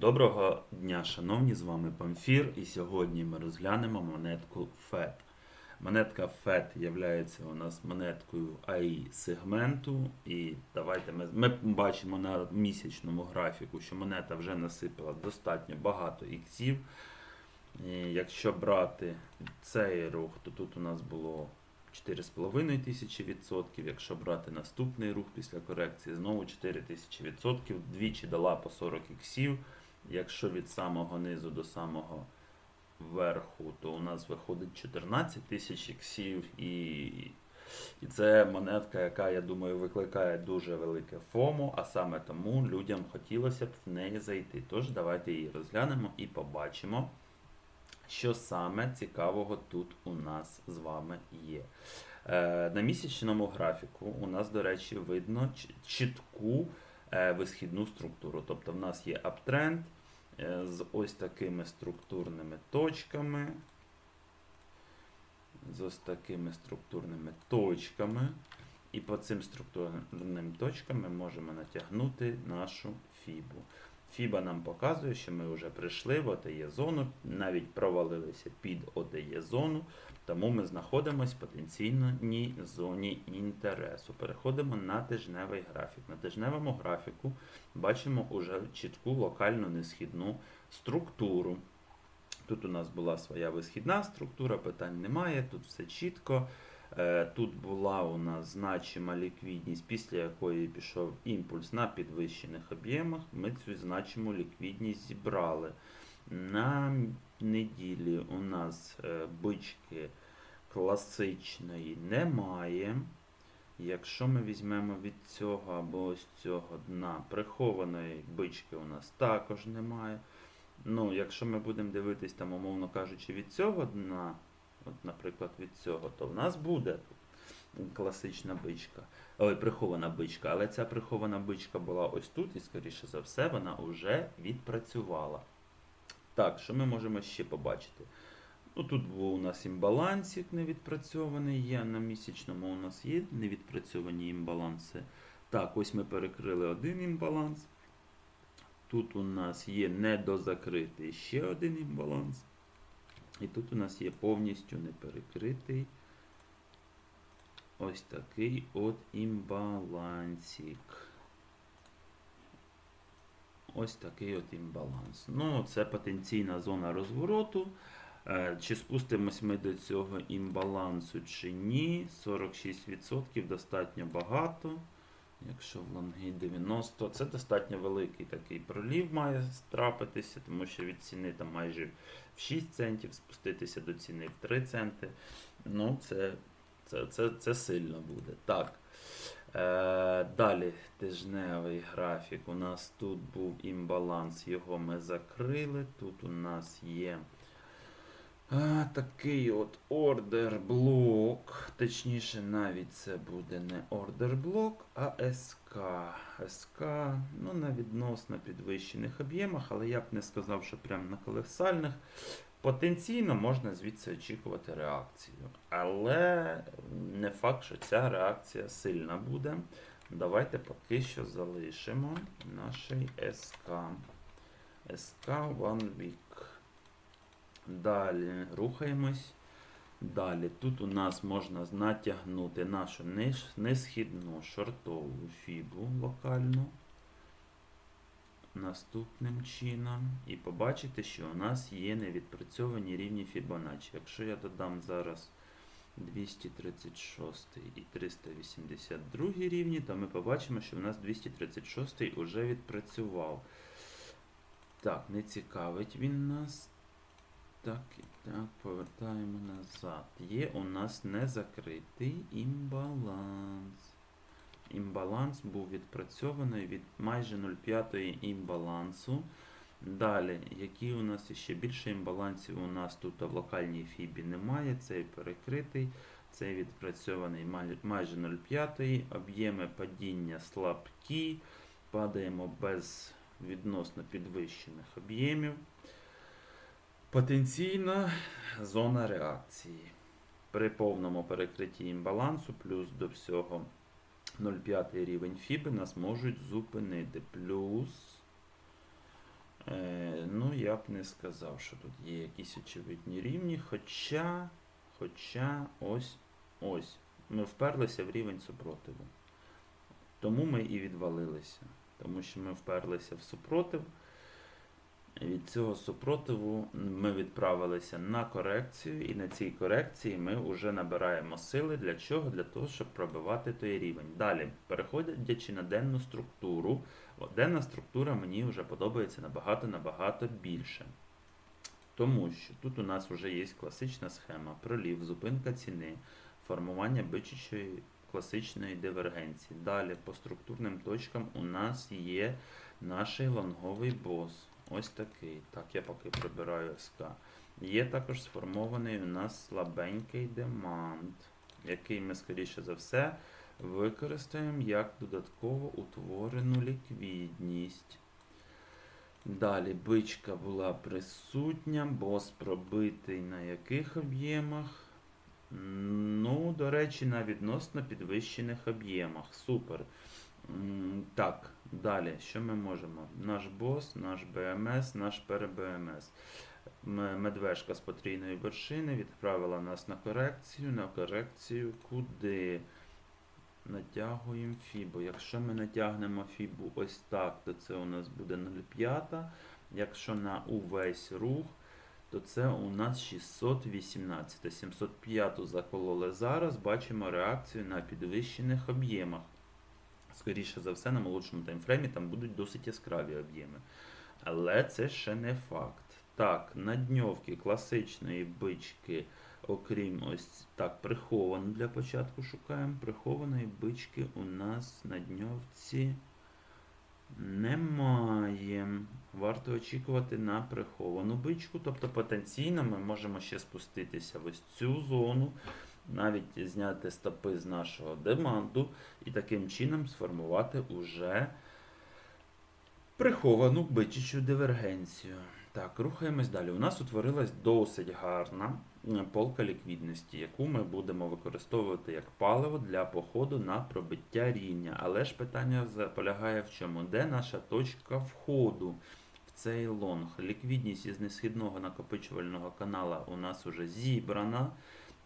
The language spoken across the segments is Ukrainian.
Доброго дня, шановні, з вами Памфір, і сьогодні ми розглянемо монетку FED. Монетка FED є у нас монеткою AI сегменту. І давайте ми, ми бачимо на місячному графіку, що монета вже насипала достатньо багато іксів. І якщо брати цей рух, то тут у нас було 4,5 тисячі відсотків. Якщо брати наступний рух після корекції, знову 4 тисячі відсотків, двічі дала по 40 іксів. Якщо від самого низу до самого верху, то у нас виходить 14 тисяч іксів. І, і це монетка, яка, я думаю, викликає дуже велике ФОМО, а саме тому людям хотілося б в неї зайти. Тож давайте її розглянемо і побачимо, що саме цікавого тут у нас з вами є. Е, На місячному графіку у нас, до речі, видно чітку е, висхідну структуру. Тобто в нас є аптренд з ось такими структурними точками. З ось такими структурними точками. І по цим структурним точкам ми можемо натягнути нашу фібу. Фіба нам показує, що ми вже прийшли в ОТЄ зону, навіть провалилися під ОТЄ зону, тому ми знаходимося в потенційній зоні інтересу. Переходимо на тижневий графік. На тижневому графіку бачимо уже чітку локальну несхідну структуру. Тут у нас була своя висхідна структура, питань немає, тут все чітко. Е, Тут була у нас значима ліквідність, після якої пішов імпульс на підвищених об'ємах. Ми цю значиму ліквідність зібрали. На неділі у нас е, бички класичної немає. Якщо ми візьмемо від цього або ось цього дна, прихованої бички у нас також немає. Ну, якщо ми будемо дивитись, там, умовно кажучи, від цього дна, от, наприклад, від цього, то в нас буде класична бичка, ой, прихована бичка, але ця прихована бичка була ось тут, і, скоріше за все, вона вже відпрацювала. Так, що ми можемо ще побачити? Ну, тут був у нас імбалансик невідпрацьований є. На місячному у нас є невідпрацьовані імбаланси. Так, ось ми перекрили один імбаланс. Тут у нас є недозакритий ще один імбаланс. І тут у нас є повністю неперекритий ось такий от імбалансик. Ось такий от імбаланс. Ну, це потенційна зона розвороту. Е, Чи спустимось ми до цього імбалансу чи ні? 46% достатньо багато. Якщо в лонги 90, це достатньо великий такий пролів має трапитися, тому що від ціни там майже в 6 центів спуститися до ціни в 3 центи. Ну, це, це, це, це сильно буде. Так. Е, далі тижневий графік. У нас тут був імбаланс, його ми закрили. Тут у нас є а, такий от ордер блок. Точніше, навіть це буде не ордер блок, а СК. СК ну, на відносно підвищених об'ємах, але я б не сказав, що прям на колесальних. Потенційно можна звідси очікувати реакцію. Але не факт, що ця реакція сильна буде. Давайте поки що залишимо наш СК. СК One Week. Далі рухаємось. Далі тут у нас можна натягнути нашу несхідну шортову фібу локальну. Наступним чином. І побачите, що у нас є невідпрацьовані рівні Fibonacci. Якщо я додам зараз 236 і 382 рівні, то ми побачимо, що у нас 236 уже відпрацював. Так, не цікавить він нас. Так, і так, повертаємо назад. Є у нас незакритий імбаланс. Імбаланс був відпрацьований від майже 0,5 імбалансу. Далі, які у нас ще більше імбалансів у нас тут в локальній фібі немає. Цей перекритий, цей відпрацьований майже 0,5. Об'єми падіння слабкі. Падаємо без відносно підвищених об'ємів. Потенційна зона реакції. При повному перекритті імбалансу, плюс до всього 0,5 рівень фіби нас можуть зупинити. Плюс е, я б не сказав, що тут є якісь очевидні рівні. Хоча, хоча ось ось. Ми вперлися в рівень супротиву. Тому ми і відвалилися. Тому що ми вперлися в супротив. Від цього супротиву ми відправилися на корекцію, і на цій корекції ми вже набираємо сили. Для чого? Для того, щоб пробивати той рівень. Далі, переходячи на денну структуру, денна структура мені вже подобається набагато-набагато більше. Тому що тут у нас вже є класична схема, пролів, зупинка ціни, формування бичачої класичної дивергенції. Далі по структурним точкам у нас є наш лонговий бос. Ось такий. Так, я поки прибираю СК. Є також сформований у нас слабенький демант, який ми, скоріше за все, використаємо як додатково утворену ліквідність. Далі бичка була присутня, бос пробитий на яких об'ємах? Ну, до речі, на відносно підвищених об'ємах. Супер. Так, далі, що ми можемо? Наш бос, наш БМС, наш ПРБМС. М- Медвежка з потрійної вершини відправила нас на корекцію. На корекцію куди? Натягуємо фібу. Якщо ми натягнемо фібу ось так, то це у нас буде 0,5. Якщо на увесь рух, то це у нас 618. 705 закололи зараз. Бачимо реакцію на підвищених об'ємах. Скоріше за все, на молодшому таймфреймі там будуть досить яскраві об'єми. Але це ще не факт. Так, на дньовки класичної бички, окрім ось так, приховану для початку шукаємо. Прихованої бички у нас на дньовці немає. Варто очікувати на приховану бичку. Тобто потенційно ми можемо ще спуститися в ось цю зону, навіть зняти стопи з нашого деманту і таким чином сформувати уже приховану бичачу дивергенцію. Так, рухаємось далі. У нас утворилась досить гарна полка ліквідності, яку ми будемо використовувати як паливо для походу на пробиття рівня. Але ж питання полягає в чому? Де наша точка входу в цей лонг? Ліквідність із несхідного накопичувального канала у нас уже зібрана.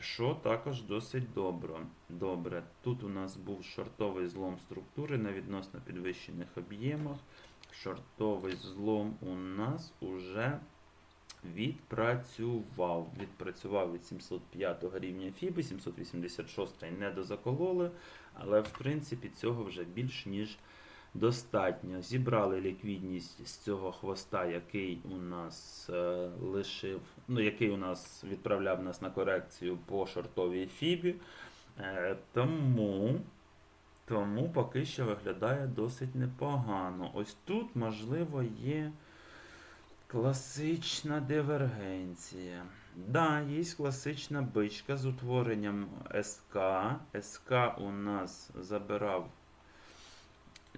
Що також досить добре. Добре. Тут у нас був шортовий злом структури на відносно підвищених об'ємах. Шортовий злом у нас уже відпрацював. Відпрацював від 705 рівня Фіби, 786 не дозакололи, але в принципі цього вже більш ніж достатньо. Зібрали ліквідність з цього хвоста, який у нас е, лишив, ну який у нас відправляв нас на корекцію по шортовій Фібі. Е, тому. Тому поки що виглядає досить непогано. Ось тут, можливо, є класична дивергенція. Да, є класична бичка з утворенням СК. СК у нас забирав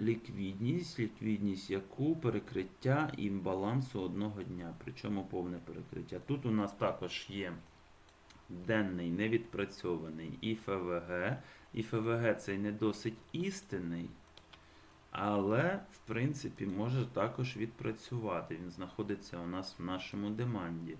ліквідність, ліквідність яку перекриття імбалансу одного дня, причому повне перекриття. Тут у нас також є денний невідпрацьований і ФВГ. І ФВГ цей не досить істинний, але, в принципі, може також відпрацювати. Він знаходиться у нас в нашому деманді.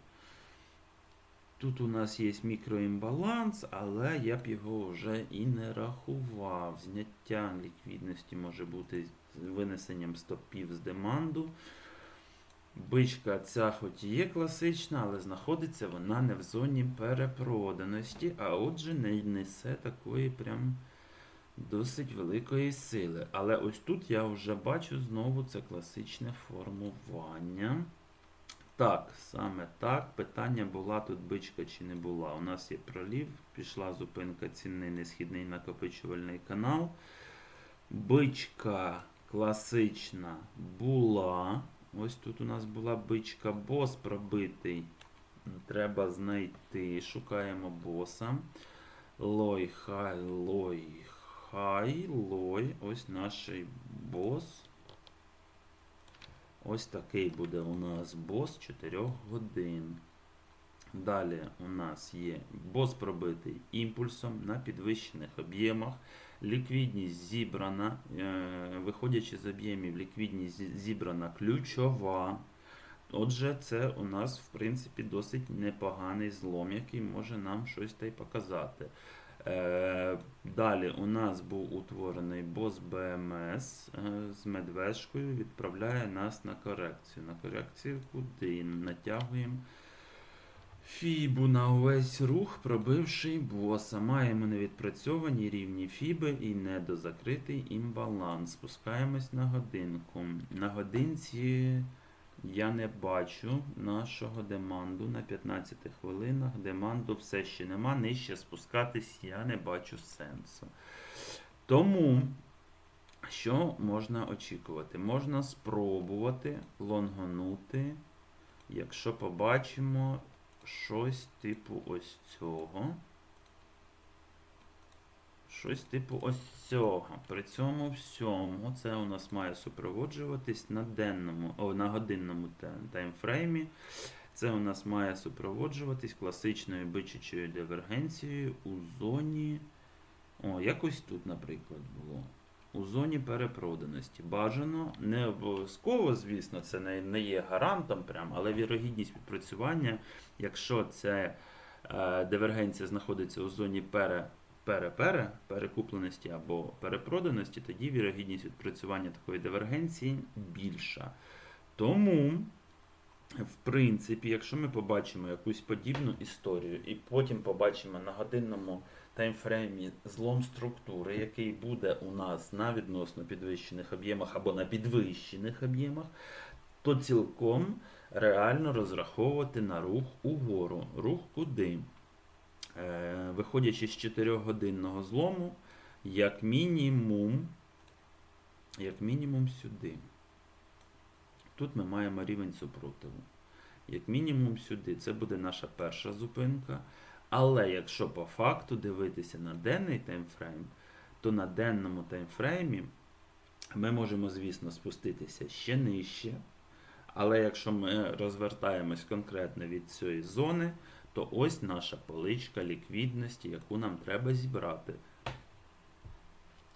Тут у нас є мікроімбаланс, але я б його вже і не рахував. Зняття ліквідності може бути з винесенням стопів з деманду. Бичка ця хоч і є класична, але знаходиться вона не в зоні перепроданості, а отже не несе такої прям досить великої сили. Але ось тут я вже бачу знову це класичне формування. Так, саме так. Питання була тут бичка чи не була. У нас є пролів, пішла зупинка ціни, несхідний накопичувальний канал. Бичка класична була. Ось тут у нас була бичка, бос пробитий. Треба знайти. Шукаємо боса. Лой, хай, лой, хай, лой. Ось наш бос. Ось такий буде у нас бос 4 годин. Далі у нас є бос пробитий імпульсом на підвищених об'ємах. Ліквідність зібрана, е, виходячи з об'ємів, ліквідність зібрана ключова. Отже, це у нас, в принципі, досить непоганий злом, який може нам щось та й показати. Е, далі у нас був утворений бос БМС е, з медвежкою, відправляє нас на корекцію. На корекцію куди? Натягуємо фібу на увесь рух, пробивши боса. Маємо невідпрацьовані рівні фіби і недозакритий імбаланс. Спускаємось на годинку. На годинці я не бачу нашого деманду на 15 хвилинах. Деманду все ще нема. Нижче спускатись я не бачу сенсу. Тому, що можна очікувати? Можна спробувати лонгонути, якщо побачимо щось типу ось цього. Щось типу ось цього. При цьому всьому це у нас має супроводжуватись на денному, о, на годинному таймфреймі. Це у нас має супроводжуватись класичною бичачою дивергенцією у зоні. О, якось тут, наприклад, було. У зоні перепроданості. Бажано, не обов'язково, звісно, це не, не є гарантом, прям, але вірогідність відпрацювання, якщо це е, дивергенція знаходиться у зоні пере, пере-пере, перекупленості або перепроданості, тоді вірогідність відпрацювання такої дивергенції більша. Тому, в принципі, якщо ми побачимо якусь подібну історію, і потім побачимо на годинному таймфреймі злом структури, який буде у нас на відносно підвищених об'ємах або на підвищених об'ємах, то цілком реально розраховувати на рух угору. Рух куди? Е, виходячи з 4-годинного злому, як мінімум, як мінімум сюди. Тут ми маємо рівень супротиву. Як мінімум сюди. Це буде наша перша зупинка. Але якщо по факту дивитися на денний таймфрейм, то на денному таймфреймі ми можемо, звісно, спуститися ще нижче. Але якщо ми розвертаємось конкретно від цієї зони, то ось наша поличка ліквідності, яку нам треба зібрати.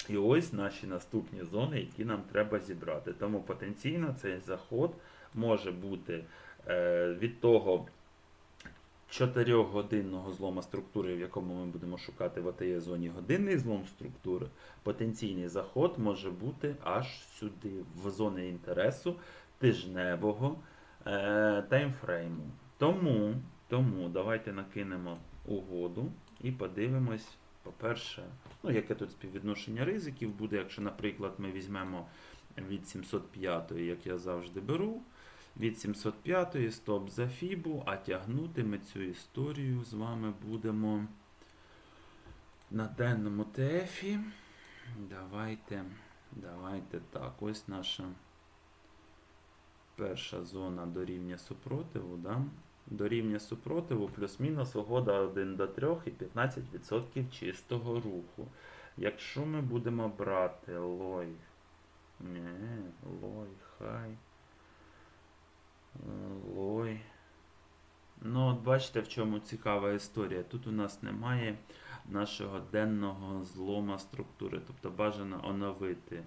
І ось наші наступні зони, які нам треба зібрати. Тому потенційно цей заход може бути е, від того 4-годинного злома структури, в якому ми будемо шукати в АТЄ зоні годинний злом структури, потенційний заход може бути аж сюди, в зони інтересу тижневого е, таймфрейму. Тому, тому давайте накинемо угоду і подивимось, по-перше, ну, яке тут співвідношення ризиків буде, якщо, наприклад, ми візьмемо від 705, як я завжди беру. Від 705 стоп за фібу, а тягнути ми цю історію з вами будемо на денному ТФі. Давайте, давайте так. Ось наша перша зона до рівня супротиву. Да? До рівня супротиву плюс-мінус угода 1 до 3 і 15% чистого руху. Якщо ми будемо брати лой, не, лой, хай. Лой. Ну, от бачите, в чому цікава історія. Тут у нас немає нашого денного злома структури. Тобто бажано оновити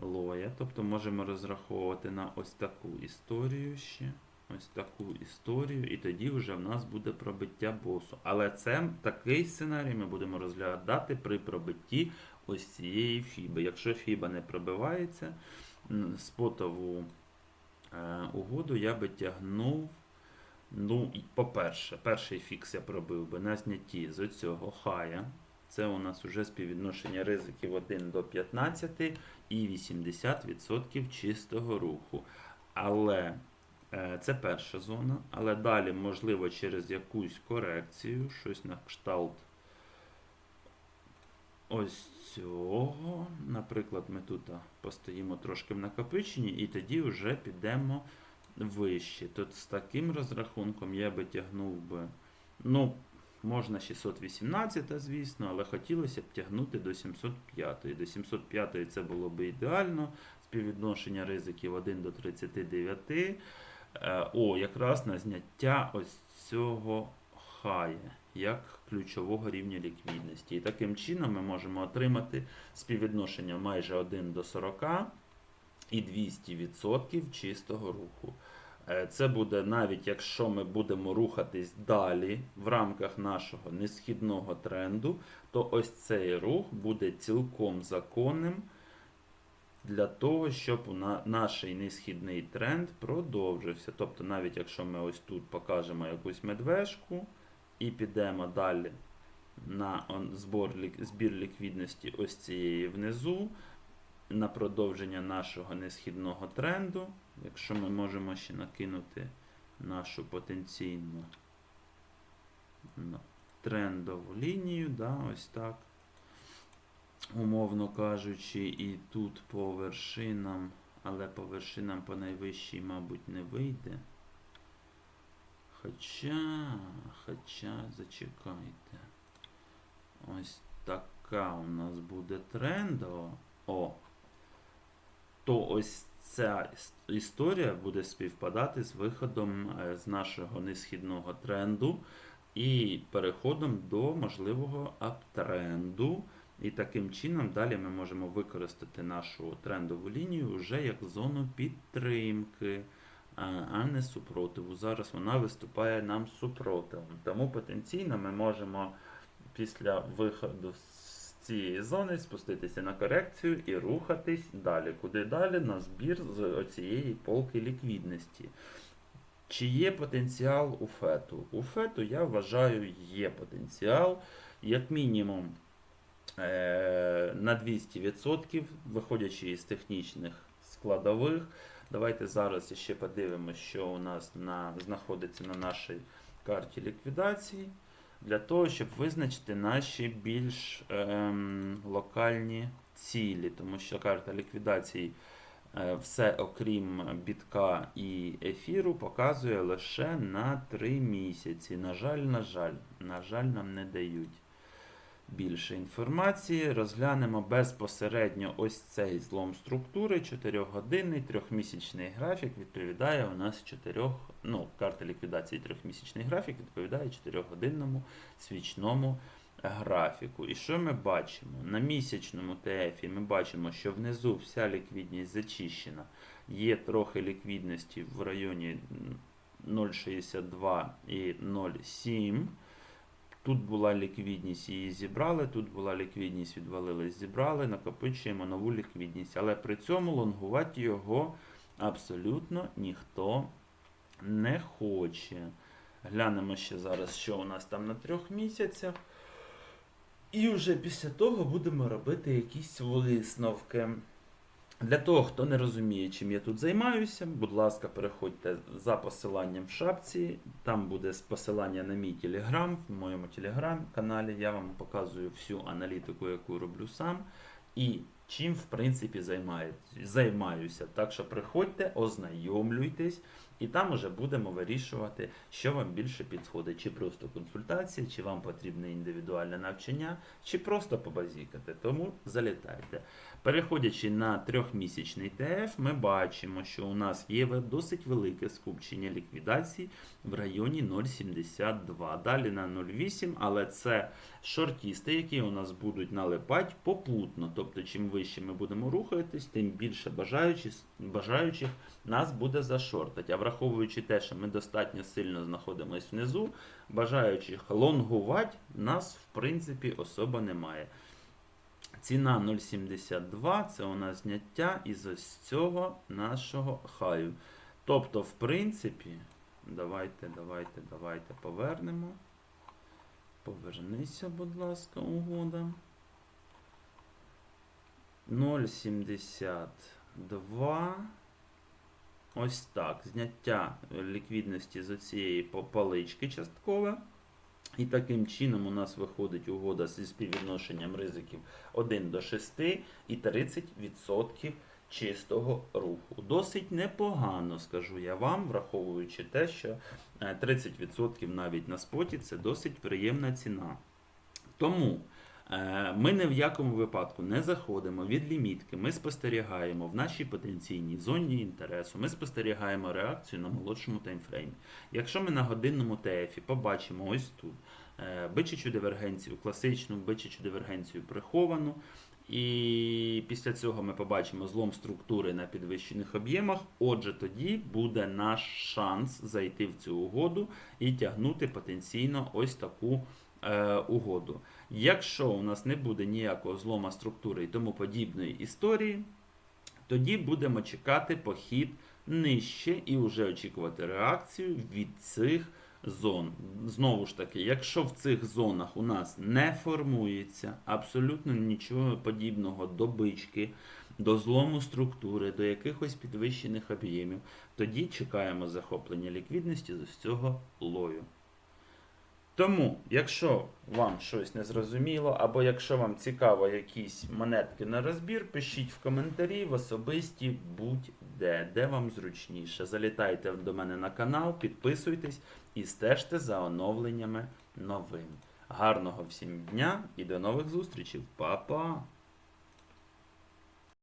лоя. Тобто можемо розраховувати на ось таку історію ще. Ось таку історію, і тоді вже в нас буде пробиття босу. Але це такий сценарій ми будемо розглядати при пробитті ось цієї фіби. Якщо фіба не пробивається, спотову е, угоду я би тягнув. Ну, по-перше, перший фікс я пробив би на знятті з оцього хая. Це у нас вже співвідношення ризиків 1 до 15 і 80% чистого руху. Але це перша зона. Але далі, можливо, через якусь корекцію, щось на кшталт ось цього. Наприклад, ми тут постоїмо трошки в накопиченні, і тоді вже підемо вище. Тут з таким розрахунком я би тягнув би. Ну, можна 618, звісно, але хотілося б тягнути до 705. До 705 це було б ідеально. Співвідношення ризиків 1 до 39. Е, О, якраз на зняття ось цього хая як ключового рівня ліквідності. І таким чином ми можемо отримати співвідношення майже 1 до 40 і 200% чистого руху. Е, Це буде навіть якщо ми будемо рухатись далі в рамках нашого несхідного тренду, то ось цей рух буде цілком законним для того, щоб на, наш несхідний тренд продовжився. Тобто, навіть якщо ми ось тут покажемо якусь медвежку і підемо далі на збор, збір ліквідності ось цієї внизу, на продовження нашого несхідного тренду, якщо ми можемо ще накинути нашу потенційну ну, трендову лінію, да, ось так, умовно кажучи, і тут по вершинам, але по вершинам по найвищій, мабуть, не вийде. Хоча, хоча, зачекайте. Ось така у нас буде трендова. О, то ось ця історія буде співпадати з виходом е, з нашого несхідного тренду і переходом до можливого аптренду. І таким чином далі ми можемо використати нашу трендову лінію вже як зону підтримки, а не супротиву. Зараз вона виступає нам супротивом. Тому потенційно ми можемо після виходу з цієї зони спуститися на корекцію і рухатись далі. Куди далі? На збір з оцієї полки ліквідності. Чи є потенціал у фету? У фету, я вважаю, є потенціал, як мінімум на 200%, виходячи із технічних складових. Давайте зараз ще подивимося, що у нас на, знаходиться на нашій карті ліквідації для того, щоб визначити наші більш ем, локальні цілі, тому що карта ліквідації е, все окрім бітка і ефіру показує лише на 3 місяці. На жаль, на жаль, на жаль, нам не дають більше інформації. Розглянемо безпосередньо ось цей злом структури. 4-годинний трьохмісячний графік відповідає у нас 4, ну, карта ліквідації трьохмісячний графік відповідає 4-годинному свічному графіку. І що ми бачимо? На місячному ТФі ми бачимо, що внизу вся ліквідність зачищена. Є трохи ліквідності в районі 0,62 і 0,7. Тут була ліквідність, її зібрали, тут була ліквідність, відвалилась, зібрали, накопичуємо нову ліквідність. Але при цьому лонгувати його абсолютно ніхто не хоче. Глянемо ще зараз, що у нас там на трьох місяцях. І вже після того будемо робити якісь висновки. Для того, хто не розуміє, чим я тут займаюся, будь ласка, переходьте за посиланням в шапці. Там буде посилання на мій телеграм. В моєму телеграм-каналі я вам показую всю аналітику, яку роблю сам. І чим, в принципі, займаю- займаюся. Так що приходьте, ознайомлюйтесь, і там уже будемо вирішувати, що вам більше підходить. Чи просто консультація, чи вам потрібне індивідуальне навчання, чи просто побазікати. Тому залітайте. Переходячи на трьохмісячний ТФ, ми бачимо, що у нас є досить велике скупчення ліквідацій в районі 0,72. Далі на 0,8, але це шортісти, які у нас будуть налипати попутно. Тобто, чим вище ми будемо рухатись, тим більше бажаючих, бажаючих нас буде зашортати. А враховуючи те, що ми достатньо сильно знаходимося внизу, бажаючих лонгувати нас в принципі особо немає. Ціна 0,72 це у нас зняття із ось цього нашого хаю. Тобто, в принципі, давайте, давайте, давайте повернемо. Повернися, будь ласка, угода. 0,72. Ось так. Зняття е, ліквідності з оцієї палички часткове. І таким чином у нас виходить угода зі співвідношенням ризиків 1 до 6 і 30% чистого руху. Досить непогано, скажу я вам, враховуючи те, що е, 30% навіть на споті це досить приємна ціна. Тому е, ми ні в якому випадку не заходимо від лімітки, ми спостерігаємо в нашій потенційній зоні інтересу, ми спостерігаємо реакцію на молодшому таймфреймі. Якщо ми на годинному ТФі побачимо ось тут е, бичачу дивергенцію, класичну бичачу дивергенцію приховану, І після цього ми побачимо злом структури на підвищених об'ємах. Отже, тоді буде наш шанс зайти в цю угоду і тягнути потенційно ось таку е, угоду. Якщо у нас не буде ніякого злома структури і тому подібної історії, тоді будемо чекати похід нижче і вже очікувати реакцію від цих зон. Знову ж таки, якщо в цих зонах у нас не формується абсолютно нічого подібного до бички, до злому структури, до якихось підвищених об'ємів, тоді чекаємо захоплення ліквідності з ось цього лою. Тому, якщо вам щось не зрозуміло, або якщо вам цікаво якісь монетки на розбір, пишіть в коментарі в особисті будь-де, де вам зручніше. Залітайте до мене на канал, підписуйтесь і стежте за оновленнями новин. Гарного всім дня і до нових зустрічей. Па-па!